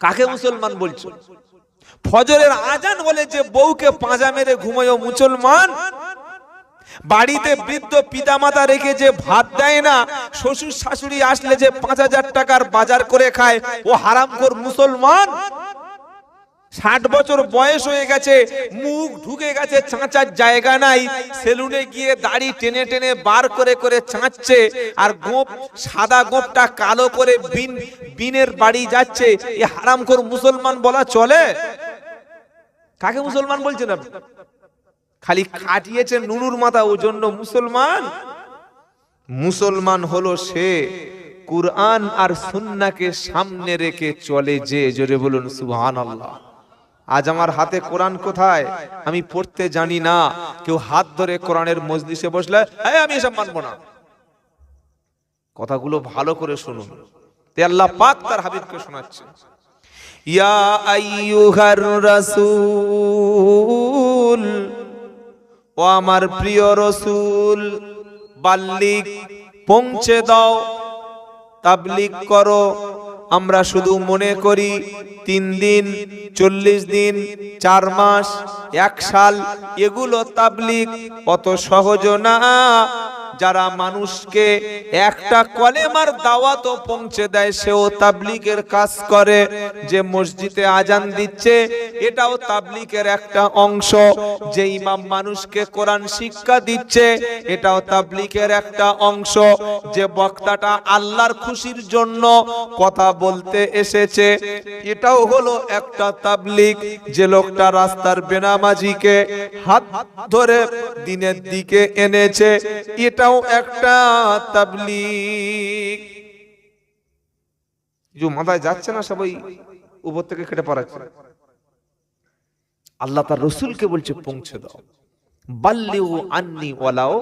কাকে মুসলমান বলছো? ফজরের আজান বলে যে বউকে পাঁজা মেরে ঘুমায় মুসলমান। বাড়িতে বৃদ্ধ পিতামাতা রেখে যে ভাত দেয় না শ্বশুর শাশুড়ি আসলে যে পাঁচ হাজার টাকার বাজার করে খায় ও হারামখোর মুসলমান। ষাট বছর বয়স হয়ে গেছে, মুখ ঢুকে গেছে চাঁচার জায়গা নাই। সেলুনে গিয়ে দাড়ি টেনে টেনে বার করে করে চাঁচছে আর গোপ সাদা গোপটা কালো করে বিন, বিনের বাড়ি যাচ্ছে। এ হারামখোর মুসলমান বলা চলে? কাকে মুসলমান বলছেন আপনি? খালি খাটিয়েছে নুনুর মাথা, ও জন্য মুসলমান? মুসলমান হলো সে কুরআন আর সুন্নাকে সামনে রেখে চলে যে, জোরে বলুন সুবহানাল্লাহ। আজ আমার হাতে কোরআন কোথায়? আমি পড়তে জানি না। কেউ হাত ধরে কোরআনের মজলিসে বসলে আমি এসব মানবো না। কথাগুলো ভালো করে শুনুন। আল্লাহ পাক তার হাবিবকে শোনাচ্ছে। ইয়া আইয়ুহার রাসূল, ও আমার প্রিয় রসুল, বাল্লিক পৌঁছে দাও, তাবলিক করো। আমরা শুধু মনে করি তিন দিন, চল্লিশ দিন, চার মাস, এক সাল, এগুলো তাবলিক অত সহজ না। যারা মানুষকে একটা কলেমার দাওয়াতও পৌঁছে দেয়, সেও তাবলিকের কাজ করে। যে মসজিদে আজান দিচ্ছে, এটাও তাবলিকের একটা অংশ। যে ইমাম মানুষকে কোরআন শিক্ষা দিচ্ছে, এটাও তাবলিকের একটা অংশ। যে বক্তাটা আল্লাহর খুশির জন্য কথা বলতে এসেছে, এটাও হলো একটা তাবলিক যে লোকটা রাস্তার বেনামাজিকে হাত ধরে দিনের দিকে এনেছে এটাও একটা তাবলিক যে মাথায় যাচ্ছে না সবাই, উপর থেকে কেটে পড়াচ্ছে। আল্লাহ তার রসুলকে বলছে, পৌঁছে দাও। বাল্লিউ আন্নি ওয়ালাও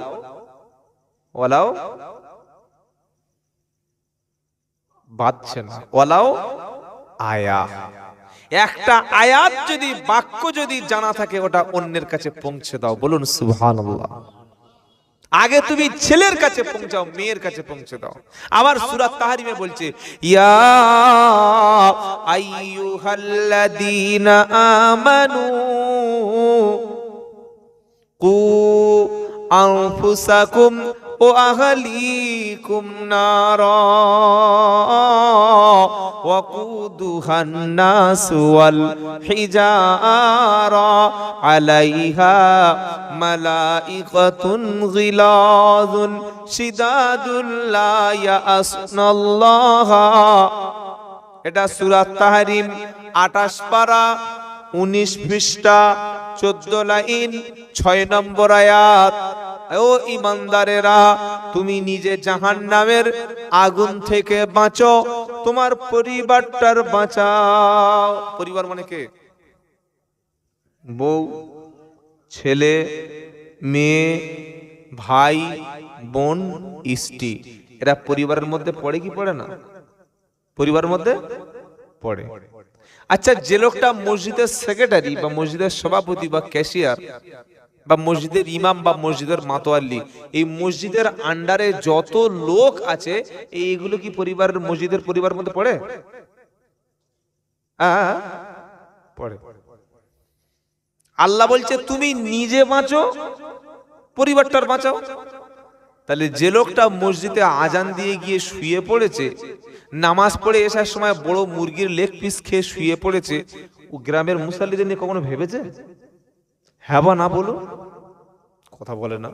ওয়ালাও বাদছে না। ওয়ালাও আয়া। একটা আয়াত যদি, বাক্য যদি জানা থাকে, ওটা অন্যের কাছে পৌঁছে দাও। বলুন, সুবহানাল্লাহ। আগে তুমি ছেলের কাছে পৌঁছাও মেয়ের কাছে পৌঁছে দাও। আবার সূরা তাহরিমে বলছে ইয়া আইয়ুহাল্লাযীনা আমানু কু আনফুসাকুম ও আহলিকুম নারা وقودها الناس والحجارة عليها ملائكة غلاظ شداد لا يأسن الله এটা সুরাত তাহারিম আটাশ পারা উনিশ পৃষ্ঠা চোদ্দ লাইন ছয় নম্বর আয়াত ও ইমানদারেরা, তুমি নিজে জাহান নামের আগুন থেকে বাঁচো, তোমার পরিবারটার বাঁচাও। পরিবার মানে কে? বউ, ছেলে, মেয়ে, ভাই, বোন, স্ত্রী। এরা পরিবারের মধ্যে পড়ে কি পড়ে না? পরিবারের মধ্যে পড়ে। আচ্ছা যে লোকটা মসজিদের সেক্রেটারি বা মসজিদের সভাপতি বা ক্যাশিয়ার বা মসজিদের ইমাম বা মসজিদের মাতোয়াল্লি, এই মসজিদের আন্ডারে যত লোক আছে, এইগুলো কি পরিবারের, মসজিদের পরিবার মধ্যে পড়ে? পড়ে। আল্লাহ বলছে, তুমি নিজে বাঁচো, পরিবারটার বাঁচাও। তাহলে যে লোকটা মসজিদে আজান দিয়ে গিয়ে শুয়ে পড়েছে, নামাজ পড়ে আসার সময় বড় মুরগির লেগ পিস খেয়ে শুয়ে পড়েছে, ও গ্রামের মুসাল্লিদের নিয়ে কখনো ভেবেছে? হ্যাঁ বা না বলো? কথা বলে না।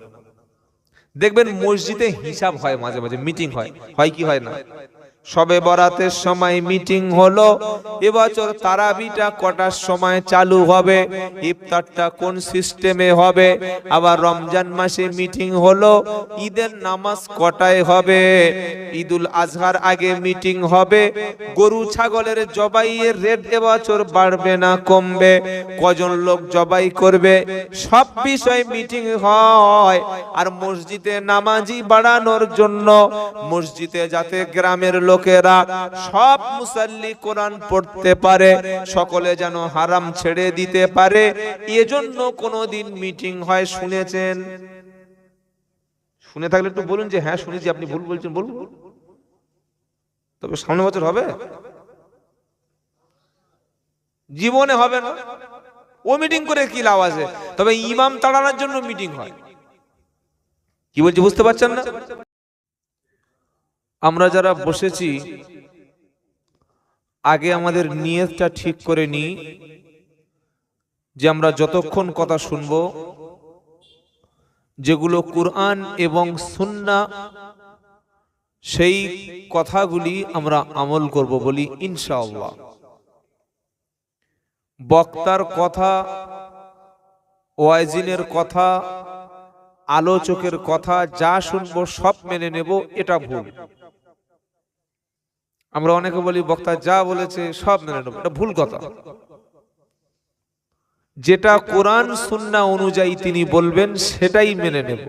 দেখবেন মসজিদে হিসাব হয় মাঝে মাঝে মিটিং হয়। হয় কি হয় না? সবে বরাতের সময় মিটিং হলো। এবছর তারাবিটা কটার সময় চালু হবে? ইফতারটা কোন সিস্টেমে হবে? আবার রমজান মাসে মিটিং হলো। ঈদের নামাজ কটায় হবে? ঈদুল আজহার আগে মিটিং হবে। গরু ছাগলের জবাইয়ের রেট এবছর বাড়বে না কমবে? কজন লোক জবাই করবে? সব বিষয় মিটিং হয়। আর মসজিদে নামাজি বাড়ানোর জন্য, মসজিদে যাতে গ্রামের লোকেরা সব মুসাল্লি কোরআন পড়তে পারে, সকলে যেন হারাম ছেড়ে দিতে পারে। এজন্য কোনোদিন মিটিং হয়, শুনেছেন? শুনে থাকলে একটু বলুন যে হ্যাঁ শুনেছি, আপনি ভুল বলছেন, বলুন। তবে সামনে বছর হবে? জীবনে হবে না? ও মিটিং করে কি লাভ আছে? তবে ইমাম তাড়ানোর জন্য মিটিং হয়। কি বলছি, বুঝতে পারছেন না? আমরা যারা বসেছি, আগে আমাদের নিয়তটা ঠিক করে নিই যে আমরা যতক্ষণ কথা শুনব, যেগুলো কুরআন এবং সুন্না, সেই কথাগুলি আমরা আমল করব বলি ইনশাআল্লাহ। বক্তার কথা ওয়াইজিনের কথা, আলোচকের কথা, যা শুনব সব মেনে নেব, এটা ভুল। আমরা অনেকে বলি, বক্তা যা বলেছে সব মেনে নেব। এটা ভুল কথা। যেটা কোরআন, সুন্না অনুযায়ী তিনি বলবেন, সেটাই মেনে নেব।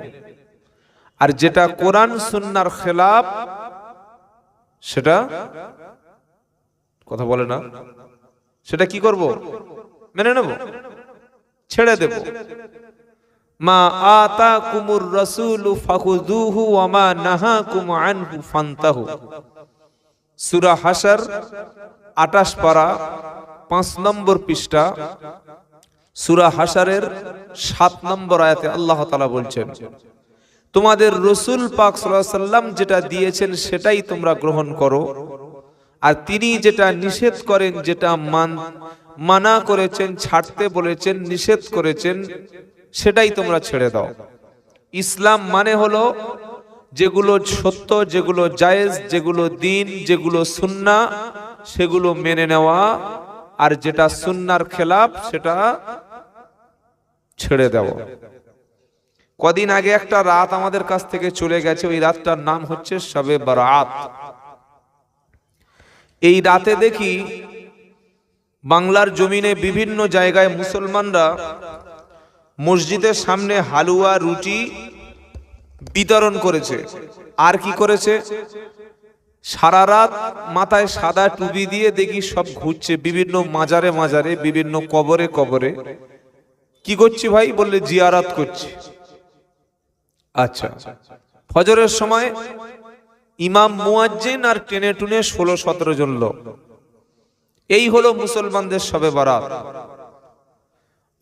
আর যেটা কোরআন, সুন্নার খেলাফ, সেটা কথা বলে না। সেটা কি করব? মেনে নেব। ছেড়ে দেব। মা আতা কুমুর রসুল ফাহুদুহু ওয়া মা নাহাকুম আনহু ফান্তাহু। সূরা হাসার 28 পারা 5 নম্বর পৃষ্ঠা, সুরা হাসারের সাত নম্বর আয়াতে আল্লাহ তাআলা বলছেন, তোমাদের রসুল পাক সাল্লাম যেটা দিয়েছেন সেটাই তোমরা গ্রহণ করো, আর তিনি যেটা নিষেধ করেন, যেটা মান, মানা করেছেন, ছাড়তে বলেছেন, নিষেধ করেছেন, সেটাই তোমরা ছেড়ে দাও। ইসলাম মানে হলো যেগুলো সত্য, যেগুলো জায়েজ, যেগুলো দিন, যেগুলো সুন্না, সেগুলো মেনে নেওয়া। আর যেটা সুন্নার খেলাফ, সেটা ছেড়ে দেওয়া। কদিন আগে একটা রাত আমাদের কাছ থেকে চলে গেছে। ওই রাতটার নাম হচ্ছে সবে বারাত। এই রাতে দেখি বাংলার জমিনে বিভিন্ন জায়গায় মুসলমানরা মসজিদের সামনে হালুয়া, রুটি বিতরণ করেছে। আর কি করেছে? সারা রাত মাথায় সাদা টুপি দিয়ে দেখি সব ঘুরছে বিভিন্ন মাজারে মাজারে, বিভিন্ন কবরে কবরে। কি করছি ভাই? বললে জিয়ারাত করছি। আচ্ছা। ফজরের সময় ইমাম মুয়াজ্জিন আর টেনে টুনে ষোলো সতেরো জন লোক। এই হলো মুসলমানদের সবে বারাত।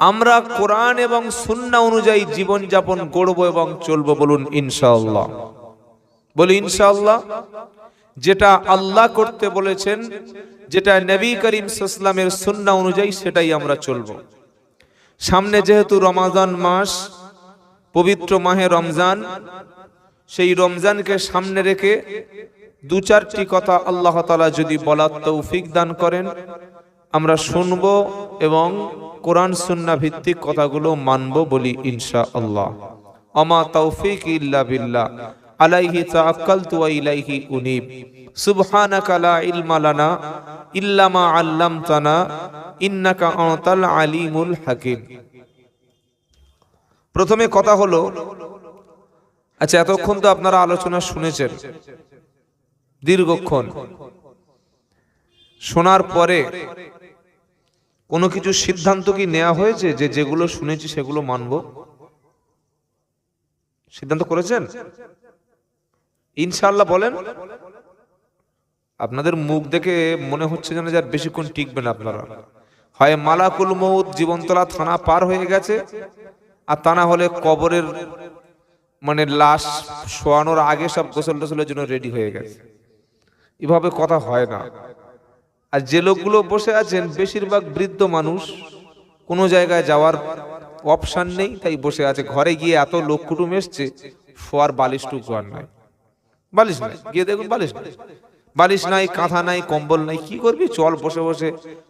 আমরা কোরআন এবং সুন্না অনুযায়ী জীবন যাপন করব এবং চলব বলুন ইনশাআল্লাহ। বলি ইনশাআল্লাহ, যেটা আল্লাহ করতে বলেছেন, যেটা নবী করিম সাল্লামের সুন্না অনুযায়ী সেটাই আমরা চলব। সামনে যেহেতু রমাজান মাস, পবিত্র মাহে রমজান, সেই রমজানকে সামনে রেখে দু চারটি কথা আল্লাহ তালা যদি বলার তৌফিক দান করেন আমরা শুনব এবং কোরআন সুন্না ভিত্তিক কথাগুলো মানব বলি ইনশা আল্লাহ আমা তৌফিক ইল্লা বিল্লাহ। আলাইহি তাআক্কালতু ওয়া ইলাইহি উনিব। সুবহানাকা লা ইলমা লানা ইল্লা মা আল্লামতানা ইন্নাকা আনতাল আলিমুল হাকিম। প্রথমে কথা হলো আচ্ছা এতক্ষণ তো আপনারা আলোচনা শুনেছেন। দীর্ঘক্ষণ। শোনার পরে কোনো কিছু সিদ্ধান্ত কি নেওয়া হয়েছে যে যেগুলো শুনেছি সেগুলো মানব? সিদ্ধান্ত করেছেন? ইনশাল্লাহ বলেন। আপনাদের মুখ দেখে মনে হচ্ছে যেন যার বেশিক্ষণ টিকবেন আপনারা। হয় মালাকুল মৌত জীবনতলা থানা পার হয়ে গেছে, আর তা না হলে কবরের মানে লাশ শোয়ানোর আগে সব গোসল টোসলের জন্য রেডি হয়ে গেছে। এভাবে কথা হয় না। আর যে লোকগুলো বসে আছেন, বেশিরভাগ বৃদ্ধ মানুষ, কোনো জায়গায় যাওয়ার অপশান নেই, তাই বসে আছে। ঘরে গিয়ে এত লোক কুটুম এসছে, শোয়ার বালিশটুকু আর নাই। বালিশ নাই, গিয়ে দেখুন বালিশ নাই। বালিশ নাই, কাঁথা নাই, কম্বল নাই, কি করবি? চল বসে বসে,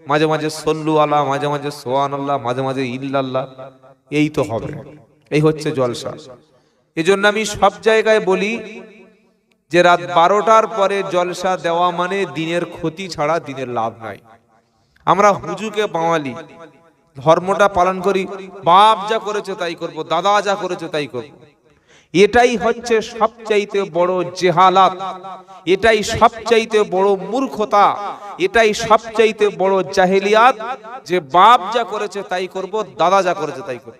মাঝে মাঝে সল্লু আল্লাহ মাঝে মাঝে সোয়ান আল্লাহ, মাঝে মাঝে ইল্লাল্লাহ এই তো হবে। এই হচ্ছে জলসা। এজন্য আমি সব জায়গায় বলি যে রাত বারোটার পরে জলসা দেওয়া মানে দিনের ক্ষতি ছাড়া দিনের লাভ নাই। আমরা হুজুকে বাঙালি, ধর্মটা পালন করি, বাপ যা করেছে তাই করব, দাদা যা করেছে তাই করব। এটাই হচ্ছে সবচাইতে বড় জেহালাত, এটাই সবচাইতে বড় মূর্খতা, এটাই সবচাইতে বড় জাহেলিয়াত যে বাপ যা করেছে তাই করব, দাদা যা করেছে তাই করব।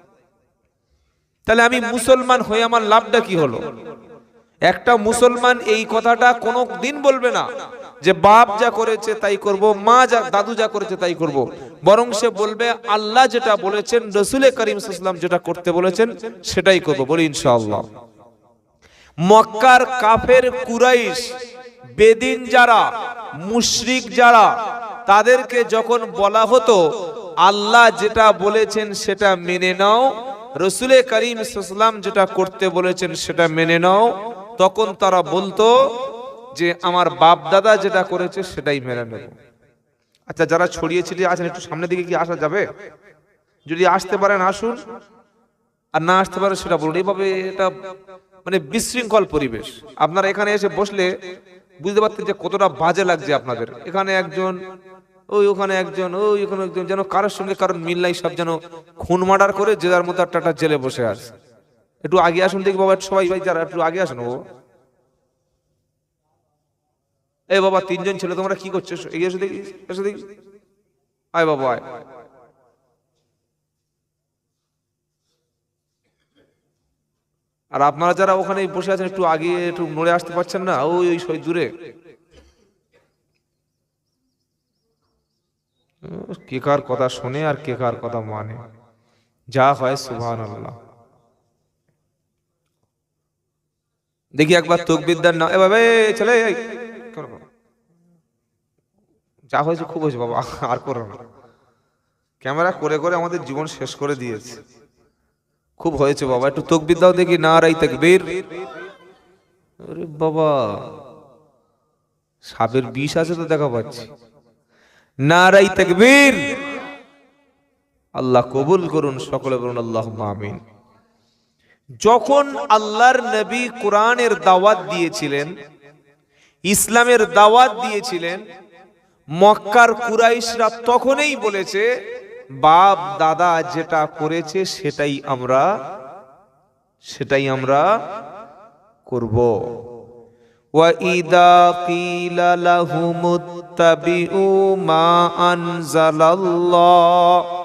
তাহলে আমি মুসলমান হয়ে আমার লাভটা কি হলো? একটা মুসলমান এই কথাটা কোনো দিন বলবে না যে বাপ যা করেছে তাই করব, মা যা, দাদু যা করেছে তাই করব। বরং সে বলবে, আল্লাহ যেটা বলেছেন, রসুলে করিম সাল্লাম যেটা করতে বলেছেন, সেটাই করব বলি ইনশাআল্লাহ। মক্কার কাফের কুরাইশ, বেদিন যারা, মুশরিক যারা, তাদেরকে যখন বলা হতো, আল্লাহ যেটা বলেছেন সেটা মেনে নাও, রসুলে করিম সাল্লাম যেটা করতে বলেছেন সেটা মেনে নাও তখন তারা বলতো যে আমার বাপ দাদা যেটা করেছে সেটাই মেনে নেব। আচ্ছা যারা ছড়িয়ে ছিটিয়ে আছেন, একটু সামনের দিকে কি আসা যাবে? যদি আসতে পারেন, আসুন। আর না আসতে পারে সেটা বলুন। এইভাবে এটা মানে বিশৃঙ্খল পরিবেশ। আপনারা এখানে এসে বসলে বুঝতে পারতেন যে কতটা বাজে লাগছে আপনাদের। এখানে একজন, ওই ওখানে একজন, ওই ওখানে একজন, যেন কারোর সঙ্গে কারোর মিল নাই, সব যেন খুন মার্ডার করে যে যার মতো একটা জেলে বসে আছে। একটু আগে আসুন দেখি বাবা সবাই ভাই যারা একটু আগে আসুন বাবা। এই বাবা, তিনজন ছিল, তোমরা কি করছ? এগিয়ে এসে দেখি এসে দেখি। আয় বাবা, আয়। আর আপনারা যারা ওখানে বসে আছেন, একটু আগে একটু নড়ে আসতে পারছেন না? ওই ওই সই দূরে। কে কার কথা শোনে আর কে কার কথা মানে? যা হয় সুবহান আল্লাহ দেখি একবার তকবিদ্যার না এ বাবা এই ছেলে এই, করো, করো। যা হয়েছে খুব হয়েছে বাবা আর করো না। ক্যামেরা করে করে আমাদের জীবন শেষ করে দিয়েছে। খুব হয়েছে বাবা একটু তকবির দাও দেখি না রাই তাকবীর বাবা সাপের বিষ আছে তো দেখা পাচ্ছি। না রাই তাকবীর। আল্লাহ কবুল করুন সকলে বলুন আল্লাহ আমিন। যখন আল্লাহর নবী কোরআনের দাওয়াত দিয়েছিলেন ইসলামের দাওয়াত দিয়েছিলেন মক্কার কুরাইশরা তখনই বলেছে বাপ দাদা যেটা করেছে সেটাই আমরা সেটাই আমরা করব وَإِذَا قِيلَ لَهُمُ اتَّبِعُوا مَا أَنزَلَ اللَّهُ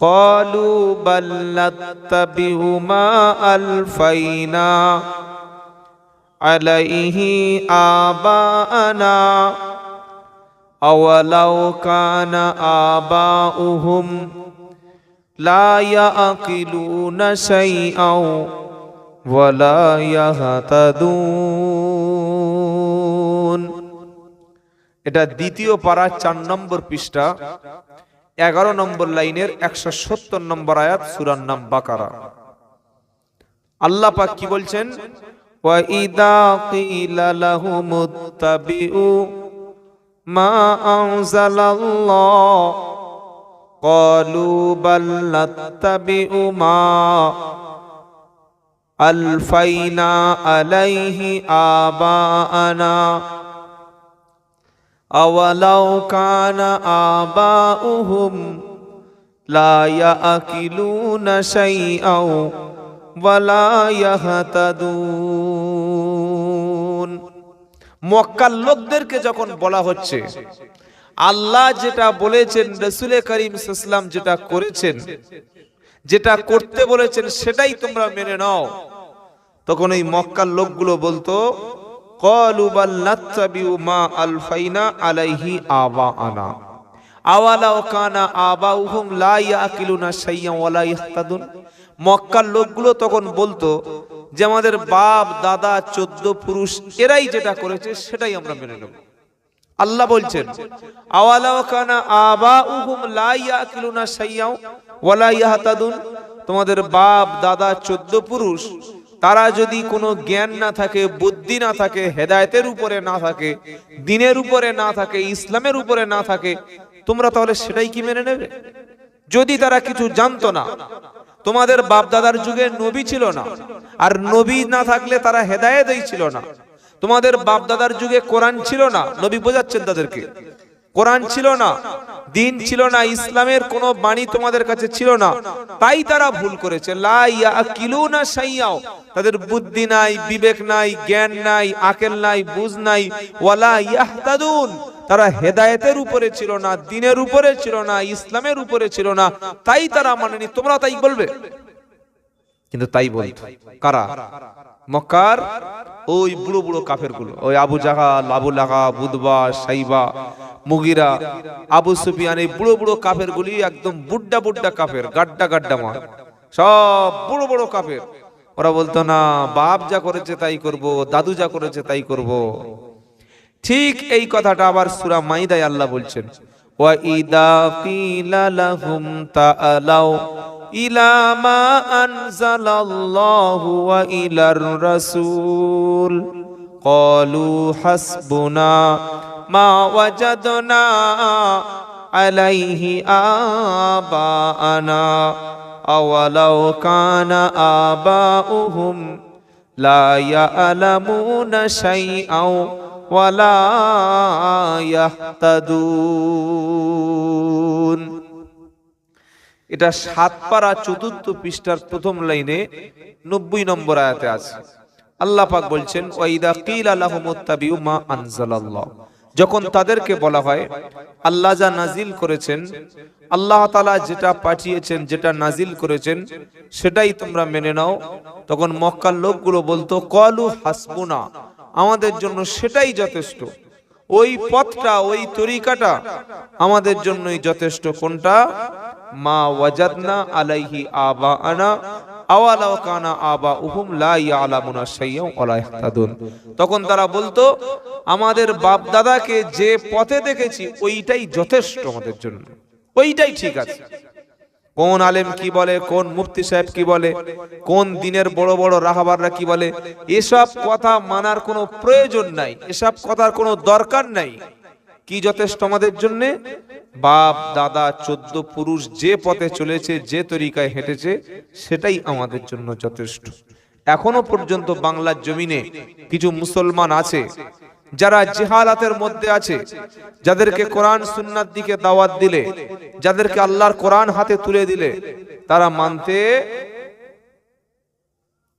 قالوا بل نتبع ما ألفينا عليه آباءنا أولو كان آباؤهم لا يأكلون شيئا ولا يهتدون এটা দ্বিতীয় পারা চার নম্বর পৃষ্ঠা এগারো নম্বর লাইনের একশো সত্তর নম্বর আয়াত সুরার নাম বাকারা আল্লাহ পাক কি বলছেন وَإِذَا قِيلَ لَهُمُ اتَّبِعُوا مَا أَنزَلَ اللَّهُ قَالُوا بَلْ نَتَّبِعُ مَا أَلْفَيْنَا عَلَيْهِ آبَاءَنَا أولو كان آباؤهم لا يأكلون شيئا ولا يهتدون মক্কার লোকদেরকে যখন বলা হচ্ছে আল্লাহ যেটা বলেছেন রসুলে করিম ইসলাম যেটা করেছেন যেটা করতে বলেছেন সেটাই তোমরা মেনে নাও তখন এই মক্কার লোকগুলো বলতো قالوا بل نتبع ما ألفينا عليه آباءنا أولو كان آباؤهم لا يأكلون شيئا ولا يهتدون মক্কার লোকগুলো তখন বলতো যে আমাদের বাপ দাদা চোদ্দ পুরুষ এরাই যেটা করেছে সেটাই আমরা মেনে নেব আল্লাহ বলছেন আওয়ালাও কানা আবা উহুম লা ইয়াকিলুনা শাইয়াও ওয়ালা ইয়াহতাদুন তোমাদের বাপ দাদা চোদ্দ পুরুষ তারা যদি কোনো জ্ঞান না থাকে, বুদ্ধি না থাকে, হেদায়েতের উপরে না থাকে, দিনের উপরে না থাকে, ইসলামের উপরে না থাকে, তোমরা তাহলে সেটাই কি মেনে নেবে? যদি তারা কিছু জানতো না, তোমাদের বাপ দাদার যুগে নবী ছিল না, আর নবী না থাকলে তারা হেদায়েতই ছিল না। তোমাদের বাপ দাদার যুগে কোরআন ছিল না, নবী বোঝাচ্ছেন তাদেরকে। কোরআন ছিল না দিন ছিল না ইসলামের কোনো বাণী তোমাদের কাছে ছিল না। তাই তারা ভুল করেছে। শাইয়াও। তাদের বুদ্ধি নাই বিবেক নাই জ্ঞান নাই আকেল নাই বুঝ নাই ওয়ালা ইয়াহতাদুন। তারা হেদায়েতের উপরে ছিল না দিনের উপরে ছিল না ইসলামের উপরে ছিল না। তাই তারা মানেনি। তোমরা তাই বলবে? কিন্তু তাই বলতো কারা? মক্কার ওই বুড়ো বুড়ো কাফেরগুলো ওই আবু জাহা আবু লাগা বুদবা সাইবা, মুগিরা, আবু সুফিয়ান, এই বুড়ো বুড়ো কাফের গুলি একদম বুড্ডা বুড্ডা কাফের, গাড্ডা গাড্ডা মা। সব বুড়ো বুড়ো কাফের। ওরা বলতো, না, বাপ যা করেছে তাই করব, দাদু যা করেছে তাই করব। ঠিক এই কথাটা আবার সুরা মাইদায় আল্লাহ বলছেন, ওয়া ইদা কিলা লাহুম তাআলাউ إلى ما أنزل الله وإلى الرسول قالوا حسبنا ما وجدنا عليه آباءنا أولو كان آباؤهم لا يعلمون شيئا ولا يهتدون এটা সাত পারা চতুর্থ পৃষ্ঠার প্রথম লাইনে নব্বই নম্বর আয়াতে আছে। আল্লাহ পাক বলছেন ওয়াইদা কিল আলাহমুত্তাবিউ মা আনজালাল্লাহ। যখন তাদেরকে বলা হয়, আল্লাহ যা নাজিল করেছেন, আল্লাহ তালা যেটা পাঠিয়েছেন, যেটা নাজিল করেছেন, সেটাই তোমরা মেনে নাও। তখন মক্কার লোকগুলো বলতো, কলু হাসবুনা, আমাদের জন্য সেটাই যথেষ্ট। ওই পথটা, ওই তরিকাটা আমাদের জন্যই যথেষ্ট। কোনটা? মা ওয়াজাদনা আলাইহি আবা আনা আওয়ালাও কানা আবা উহুম লা ইয়ালামুনা শাইয়্যাও ওয়া লা ইয়াহতাদুন। তখন তারা বলতো, আমাদের বাপ দাদাকে যে পথে দেখেছি, ওইটাই যথেষ্ট আমাদের জন্য। ওইটাই ঠিক আছে। কোন আলেম কি বলে, কোন মুফতি সাহেব কি বলে, কোন দিনের বড় বড় রাহাবাররা কি বলে, এসব কথা মানার কোনো প্রয়োজন নাই, এসব কথার কোনো দরকার নাই। কি যথেষ্ট আমাদের জন্য? বাপ, দাদা, চোদ্দ পুরুষ যে পথে চলেছে, যে তরিকায় হেঁটেছে, সেটাই আমাদের জন্য যথেষ্ট। এখনও পর্যন্ত বাংলার জমিনে কিছু মুসলমান আছে যারা জেহালাতের মধ্যে আছে, যাদেরকে কোরআন সুন্নার দিকে দাওয়াত দিলে, যাদেরকে আল্লাহর কোরআন হাতে তুলে দিলে, তারা মানতে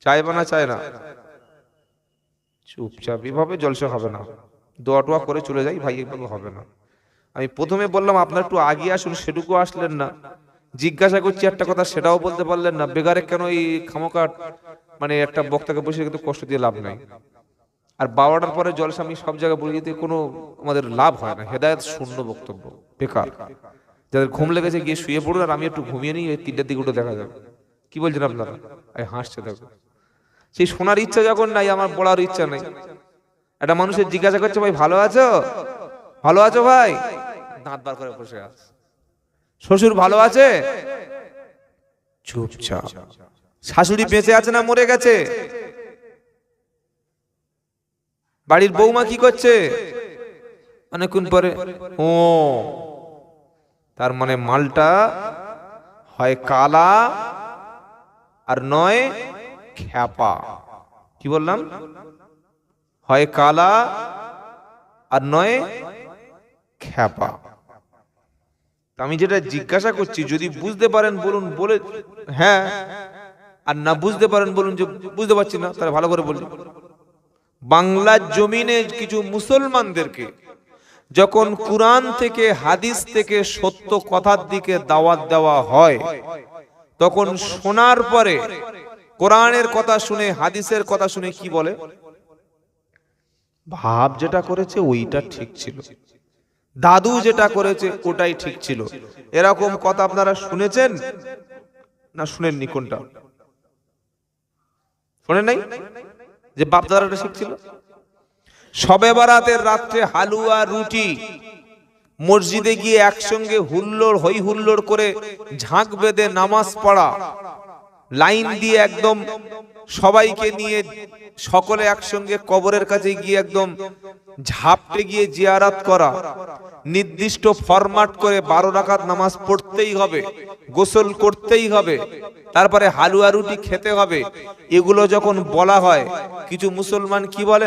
চাইবে না, চায় না। চুপচাপ, এভাবে জলসা হবে না। দোয়া টোয়া করে চলে যাই, ভাই এভাবে হবে না। আমি প্রথমে বললাম, আপনার একটু আগে আসুন, সেটুকু আসলেন না। জিজ্ঞাসা করছি একটা কথা, সেটাও বলতে পারলেন না। বেগারে কেন এই খামোকাট মানে একটা বক্তাকে বসে কিন্তু কষ্ট দিয়ে লাভ নাই। আর বারোটার পরে জলসা আমি সব জায়গায় বলে দিতে কোনো আমাদের লাভ হয় না। হেদায়ত শূন্য বক্তব্য। বেকার। যাদের ঘুম লেগেছে গিয়ে শুয়ে পড়ুন আর আমি একটু ঘুমিয়ে নিই, এই তিনটার দিকে দেখা যাবে। কি বলছেন আপনারা? এই হাসছে দেখো। সেই শোনার ইচ্ছা যখন নাই, আমার পড়ার ইচ্ছা নেই। একটা মানুষের জিজ্ঞাসা করছে, ভাই, ভালো আছো? ভালো আছো ভাই? দাঁত বার করে বসে আছ। শ্বশুর ভালো আছে? চুপচাপ। শাশুড়ি বেঁচে আছে না মরে গেছে? বাড়ির বৌমা কি করছে? অনেকক্ষণ পরে, ও, তার মানে মালটা হয় কালা আর নয় খ্যাপা। কি বললাম? হয় কালা আর নয় খ্যাপা। আমি যেটা জিজ্ঞাসা করছি, যদি বুঝতে পারেন বলুন, বলে হ্যাঁ আর না বুঝতে পারেন বলুন যে, বুঝতে পারছি না, তাহলে ভালো করে বলুন। বাংলার জমিনে কিছু মুসলমানদেরকে যখন কুরআন থেকে, হাদিস থেকে সত্য কথার দিকে দাওয়াত দেওয়া হয়, তখন শোনার পরে কোরআনের কথা শুনে, হাদিসের কথা শুনে কি বলে? ভাব যেটা করেছে ওইটা ঠিক ছিল। দাদু যেটা করেছে ওটাই ঠিক ছিল। এরকম কথা আপনারা শুনেছেন না শুনেননি কোনটা? শোনেন নাই? যে বাপ দাদাটা শিখছিল সবে বারাতের রাত্রে হালুয়া, রুটি, মসজিদে গিয়ে একসঙ্গে হুল্লোড় হই হুল্লোড় করে ঝাঁক বেঁধে নামাজ পড়া, লাইন দিয়ে একদম সবাইকে নিয়ে সকলে একসঙ্গে কবরের কাছে গিয়ে একদম ঝাপটে গিয়ে জিয়ারাত করা। নির্দিষ্ট ফরমাট করে বারো রাকাত নামাজ পড়তেই হবে, গোসল করতেই হবে, তারপরে হালুয়া রুটি খেতে হবে। এগুলো যখন বলা হয়, কিছু মুসলমান কি বলে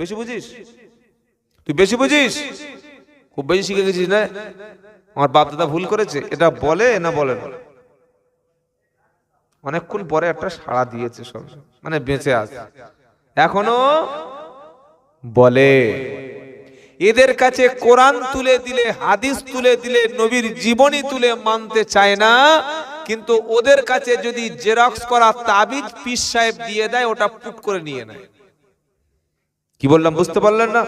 বেশি বুঝিস? তুই বেশি বুঝিস? খুব বেশি শিখে গেছিস না? আমার বাপ দাদা ভুল করেছে, এটা বলে না বলে না? অনেকক্ষণ পরে একটা সাড়া দিয়েছে সব। মানে বেঁচে আছে। এখনও বলে, এদের কাছে কোরআন তুলে দিলে, হাদিস তুলে দিলে, নবীর জীবনী তুলে মানতে চায় না। কিন্তু ওদের কাছে যদি জেরক্স করা তাবিজ পিস সাহেব দিয়ে দেয়, ওটা পুট করে নিয়ে নেয়। কি বললাম, বুঝতে পারলেন না?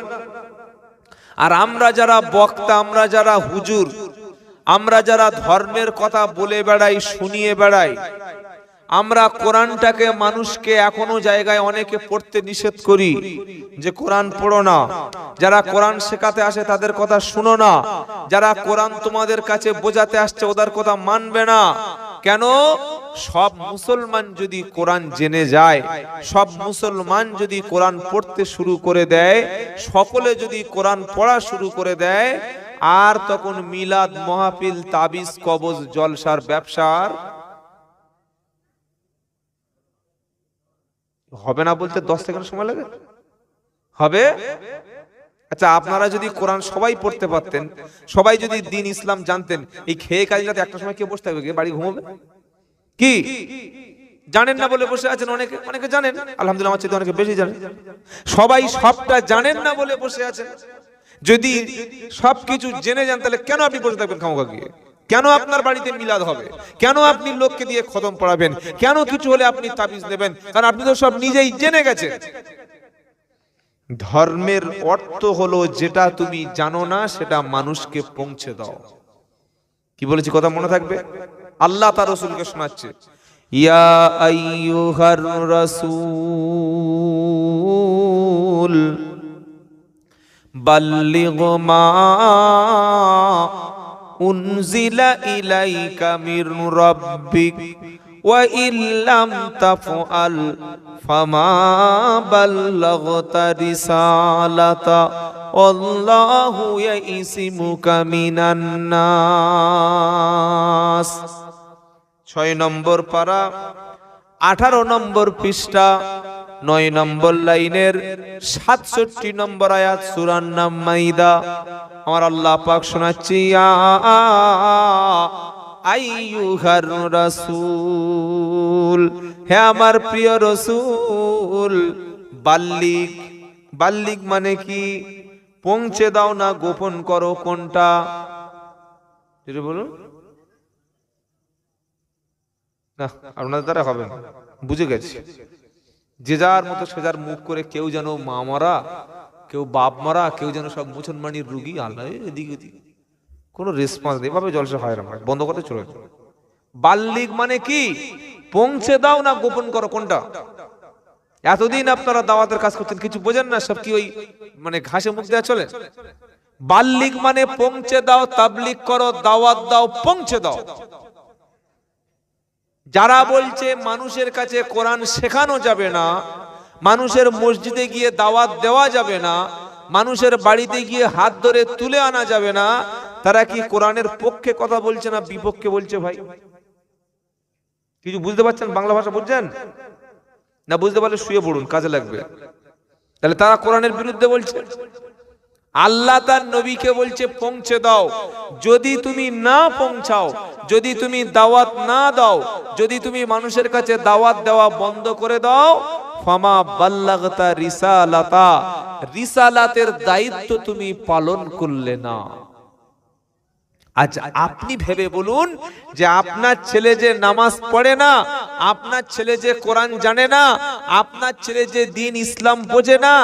আর আমরা যারা বক্তা, আমরা যারা হুজুর, আমরা যারা ধর্মের কথা বলে বেড়াই, শুনিয়ে বেড়াই আমরা কোরআনটাকে মানুষকে এখনও জায়গায় অনেকে পড়তে নিষেধ করি যে কোরআন পড়ো না। যারা কোরআন শেখাতে আসে তাদের কথা শুনো না। যারা কোরআন তোমাদের কাছে বোঝাতে আসছে ওদের কথা মানবে না। কেন? সব মুসলমান যদি কোরআন জেনে যায়, সব মুসলমান যদি কোরআন পড়তে শুরু করে দেয়, সকলে যদি কোরআন পড়া শুরু করে দেয়, আর তখন মিলাদ, মহাফিল, তাবিজ, কবজ, জলসার ব্যবসার হবে না বলতে দশ সেকেন্ড সময় লাগে? হবে? আচ্ছা আপনারা যদি কোরআন সবাই পড়তে পারতেন, সবাই যদি দিন ইসলাম জানতেন, এই খেয়ে কাজ রাতে একটা সময় কে বসে থাকবে? কে বাড়ি ঘুমাবে? কি? জানেন না বলে বসে আছেন অনেকে? অনেকে জানেন? আলহামদুলিল্লাহ, আমার চেয়ে অনেকে বেশি জানেন। সবাই সবটা জানেন না বলে বসে আছেন। যদি সবকিছু জেনে যান, তাহলে কেন আপনি বসে থাকবেন খামোখা গিয়ে? কেন আপনার বাড়িতে মিলাদ হবে? কেন আপনি লোককে দিয়ে খতম পড়াবেন? কেন কিছু হলে আপনি তাবিজ নেবেন? কারণ আপনি তো সব নিজেই জেনে গেছেন। ধর্মের অর্থ হলো যেটা তুমি জানো না, সেটা মানুষকে পৌঁছে দাও। কি বলেছি কথা মনে থাকবে? আল্লাহ তার রসুলকে শোনাচ্ছে। ইয়া মা উনজিলা ইলাইকা মির রাব্বিক, ওয়া ইল্লাম তাফআল ফামা বাল্লাগতা রিসালাতা। আল্লাহু ইয়াইসিমুকা মিনান নাস। ছয় নম্বর পারা, আঠারো নম্বর পৃষ্ঠা নয় নম্বর লাইনের সাতষট্টি নম্বর আয়াত সুরান নাম মাইদা। আমার আল্লাহ পাক শোনাচ্ছি, ইয়া আইয়ুহার রাসূল, হে আমার প্রিয় রসুল, বাল্লিক বাল্লিক মানে কি? পৌঁছে দাও না, গোপন করো কোনটা? বলুন। না, আপনাদের দ্বারা হবে বুঝে গেছি। যে যার মতো সে যার মুখ করে কেউ যেন মা মারা, কেউ বাপ মারা, কেউ যেন সব মুসলমানির রুগী, আল্লাহ, এদিকে ওদিকে। কোনো রেসপন্স নেই। এভাবে জলসা হয় না বন্ধ করতে চলে। বাল্লিক মানে কি? পৌঁছে দাও না, গোপন করো কোনটা। এতদিন আপনারা দাওয়াতের কাজ করতেন, কিছু বোঝেন না সব কি ওই মানে ঘাসে মুখ দেওয়া চলে? বাল্লিক মানে পৌঁছে দাও, তাবলিক করো, দাওয়াত দাও, পৌঁছে দাও। যারা বলছে মানুষের কাছে কোরআন শেখানো যাবে না, মানুষের মসজিদে গিয়ে দাওয়াত দেওয়া যাবে না, মানুষের বাড়িতে গিয়ে হাত ধরে তুলে আনা যাবে না, তারা কি কোরআনের পক্ষে কথা বলছে না বিপক্ষে বলছে ভাই? কিছু বুঝতে পারছেন বাংলা ভাষা বুঝছেন? না বুঝতে পারলে শুয়ে পড়ুন, কাজে লাগবে। তাহলে তারা কোরআনের বিরুদ্ধে বলছে। আল্লাহ তার নবীকে বলছে, পৌঁছে দাও। যদি তুমি না পৌঁছাও, যদি তুমি দাওয়াত না দাও, যদি তুমি মানুষের কাছে দাওয়াত দেওয়া বন্ধ করে দাও, ফমা বাল্লাগতা রিসালাতা। রিসালাতের দায়িত্ব তুমি পালন করলে না। আজ আপনি ভেবে বলুন যে আপনার ছেলে যে নামাজ পড়ে না, আপনার ছেলে যে কোরআন জানে না, আপনার ছেলে যে দিন ইসলাম বোঝে না,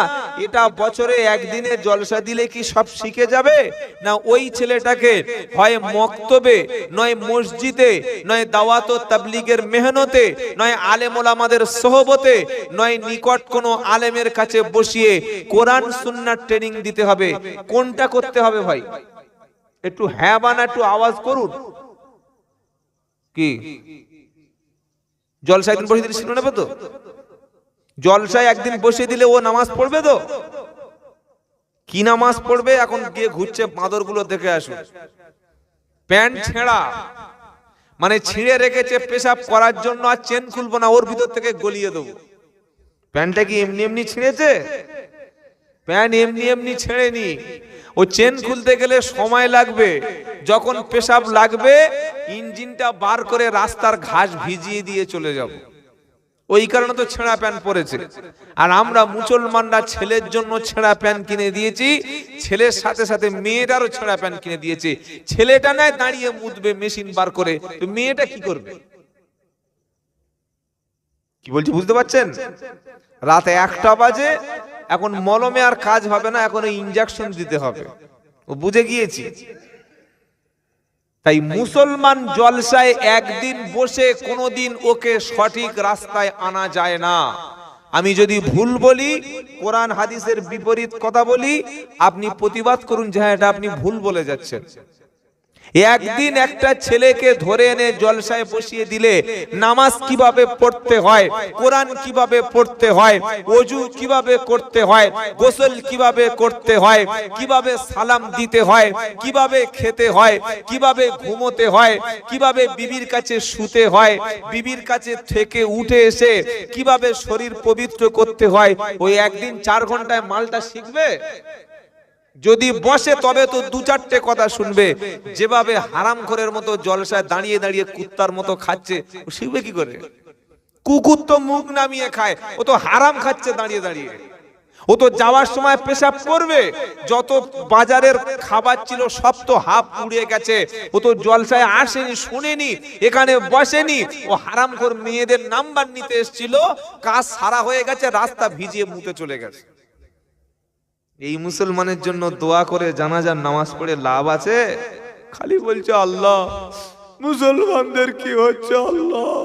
এটা বছরে একদিনে জলসা দিলে কি সব শিখে যাবে? না ওই ছেলেটাকে হয় মক্তবে, নয় মসজিদে, নয় দাওয়াত তাবলিগের মেহনতে, নয় আলেম ওলামাদের সোহবতে, নয় নিকট কোনো আলেমের কাছে বসিয়ে কোরআন সুন্নার ট্রেনিং দিতে হবে। কোনটা করতে হবে ভাই? একটু হ্যাঁ বা না একটু আওয়াজ করুন। কি? জলসা একদিন বসে দিলে শুনে নেবে তো? জলসায় একদিন বসে দিলে ও নামাজ পড়বে তো? কি নামাজ পড়বে? এখন গিয়ে ঘুরছে বাঁদরগুলো দেখে আসুন। প্যান্ট ছেঁড়া। মানে ছিঁড়ে রেখেছে পেশাব করার জন্য আর চেন খুলবো না, ওর ভিতর থেকে গলিয়ে দেবো। প্যান্টটা কি এমনি এমনি ছিঁড়েছে? প্যান্ট এমনি এমনি ছেড়েনি ও চেন খুলতে গেলে সময় লাগবে। যখন পেশাব লাগবে, ইঞ্জিনটা বার করে রাস্তার ঘাস ভিজিয়ে দিয়ে চলে যাব। ওই কারণে তো ছেঁড়া প্যান্ট পরেছে আর আমরা মুসলমানরা ছেলের জন্য ছেঁড়া প্যান্ট কিনে দিয়েছি। ছেলের সাথে সাথে মেয়েটারও ছেঁড়া প্যান্ট কিনে দিয়েছে। ছেলেটা নয়, দাঁড়িয়ে মুদবে মেশিন বার করে। মেয়েটা কি করবে? কি বলছি, বুঝতে পারছেন? রাতে একটা বাজে এখন মলমে আর কাজ হবে না, এখন ইনজেকশন দিতে হবে। ও বুঝে গিয়েছি। তাই মুসলমান জলসায় একদিন বসে কোনোদিন ওকে সঠিক রাস্তায় আনা যায় না। আমি যদি ভুল বলি, কোরআন হাদিসের বিপরীত কথা বলি, আপনি প্রতিবাদ করুন যে হ্যাঁ এটা আপনি ভুল বলে যাচ্ছেন। একদিন একটা ছেলেকে ধরে এনে জলসায় বসিয়ে দিলে নামাজ কীভাবে পড়তে হয়, কোরআন কীভাবে পড়তে হয় অজু কীভাবে করতে হয়, গোসল কীভাবে করতে হয়, কীভাবে সালাম দিতে হয়, কীভাবে খেতে হয়, কীভাবে ঘুমোতে হয়, কীভাবে বিবির কাছে শুতে হয়, বিবির কাছে থেকে উঠে এসে কীভাবে শরীর পবিত্র করতে হয়, ওই একদিন চার ঘন্টায় মালটা শিখবে? যদি বসে, তবে তো দু চারটে কথা শুনবে। যেভাবে হারাম ঘরের মতো জলসায় দাঁড়িয়ে দাঁড়িয়ে কুত্তার মতো খাচ্ছে শিখবে কি করে? কুকুর তো মুখ নামিয়ে খায়, ও তো হারাম খাচ্ছে দাঁড়িয়ে দাঁড়িয়ে। ও তো যাওয়ার সময় পেশাব করবে, যত বাজারের খাবার ছিল সব তো হাফ পুড়িয়ে গেছে। ও তো জলসায় আসেনি, শুনেনি, এখানে বসেনি। ও হারাম করে মেয়েদের নাম্বার নিতে এসেছিল, কাজ সারা হয়ে গেছে, রাস্তা ভিজিয়ে মুতে চলে গেছে। এই মুসলমানের জন্য দোয়া করে জানাজার নামাজ পড়ে লাভ আছে? খালি বলছে, আল্লাহ, মুসলমানদের কি হচ্ছে, আল্লাহ?